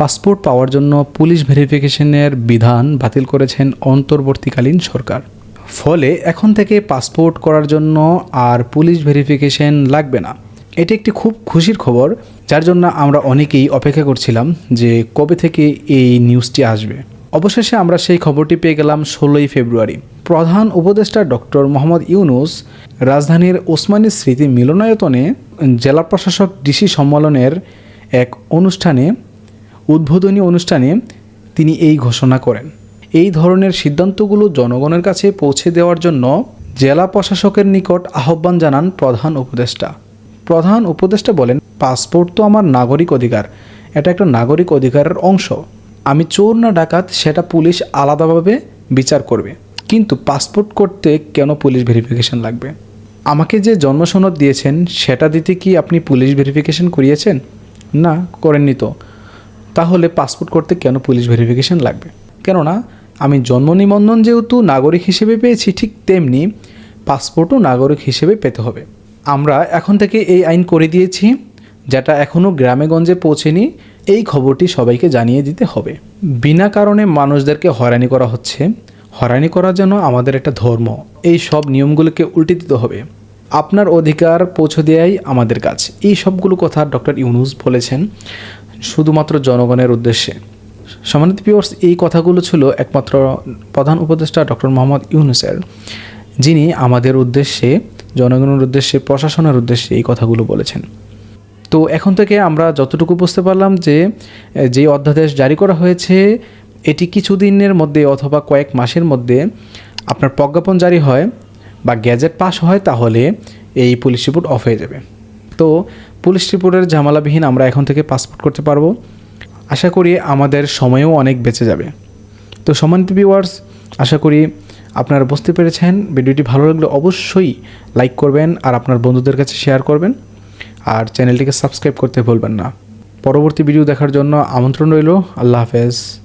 Passport পাওয়ার জন্য police ভেরিফিকেশনের বিধান বাতিল করেছেন অন্তর্বর্তীকালীন সরকার। ফলে এখন থেকে পাসপোর্ট করার জন্য আর পুলিশ ভেরিফিকেশন লাগবে না। এটি একটি খুব খুশির খবর, যার জন্য আমরা অনেকেই অপেক্ষা করছিলাম যে কবে থেকে এই নিউজটি আসবে। অবশেষে আমরা সেই খবরটি পেয়ে গেলাম ষোলোই ফেব্রুয়ারি। প্রধান উপদেষ্টা ডক্টর মোহাম্মদ ইউনুস রাজধানীর ওসমানী স্মৃতি মিলনায়তনে জেলা প্রশাসক ডিসি সম্মেলনের এক অনুষ্ঠানে উদ্বোধনী অনুষ্ঠানে তিনি এই ঘোষণা করেন। এই ধরনের সিদ্ধান্তগুলো জনগণের কাছে পৌঁছে দেওয়ার জন্য জেলা প্রশাসকের নিকট আহ্বান জানান প্রধান উপদেষ্টা। প্রধান উপদেষ্টা বলেন, পাসপোর্ট তো আমার নাগরিক অধিকার। এটা একটা নাগরিক অধিকারের অংশ। আমি চোর না ডাকাত, সেটা পুলিশ আলাদাভাবে বিচার করবে। কিন্তু পাসপোর্ট করতে কেন পুলিশ ভেরিফিকেশন লাগবে? আমাকে যে জন্মসনদ দিয়েছেন, সেটা দিতে কি আপনি পুলিশ ভেরিফিকেশন করিয়েছেন? না, করেননি তো। তাহলে পাসপোর্ট করতে কেন পুলিশ ভেরিফিকেশন লাগবে? কেননা, আমি জন্ম নিবন্ধন যেহেতু নাগরিক হিসেবে পেয়েছি, ঠিক তেমনি পাসপোর্টও নাগরিক হিসেবে পেতে হবে। আমরা এখন থেকে এই আইন করে দিয়েছি, যেটা এখনও গ্রামেগঞ্জে পৌঁছেনি, এই খবরটি সবাইকে জানিয়ে দিতে হবে। বিনা কারণে মানুষদেরকে হয়রানি করা হচ্ছে। হয়রানি করা যেন আমাদের একটা ধর্ম। এই সব নিয়মগুলোকে উল্টে দিতে হবে। আপনার অধিকার পৌঁছে দেওয়াই আমাদের কাজ। এই সবগুলো কথা ডক্টর ইউনুস বলেছেন। শুধুমাত্র জনগণের উদ্দেশ্যে। সম্মানিত পিওর্স এই কথাগুলো ছিল একমাত্র প্রধান উপদেষ্টা ডক্টর মোহাম্মদ ইউনুসের, যিনি আমাদের উদ্দেশ্যে, জনগণের উদ্দেশ্যে, প্রশাসনের উদ্দেশ্যে এই কথাগুলো বলেছেন। তো এখন থেকে আমরা যতটুকু বুঝতে পারলাম যে যে অধ্যাদেশ জারি করা হয়েছে, এটি কিছুদিনের মধ্যে অথবা কয়েক মাসের মধ্যে আপনার প্রজ্ঞাপন জারি হয় বা গ্যাজেট পাস হয়, তাহলে এই পুলিশ রিপোর্ট অফ হয়ে যাবে। তো পুলিশ রিপোর্টের ঝামেলাবিহীন আমরা এখন থেকে পাসপোর্ট করতে পারব। আশা করি আমাদের সময়ও অনেক বেঁচে যাবে। তো সম্মানিত ভিউয়ার্স আশা করি আপনারা বুঝতে পেরেছেন। ভিডিওটি ভালো লাগলে অবশ্যই লাইক করবেন আর আপনার বন্ধুদের কাছে শেয়ার করবেন। আর চ্যানেলটিকে সাবস্ক্রাইব করতে ভুলবেন না। পরবর্তী ভিডিও দেখার জন্য আমন্ত্রণ রইল। আল্লাহ হাফেজ।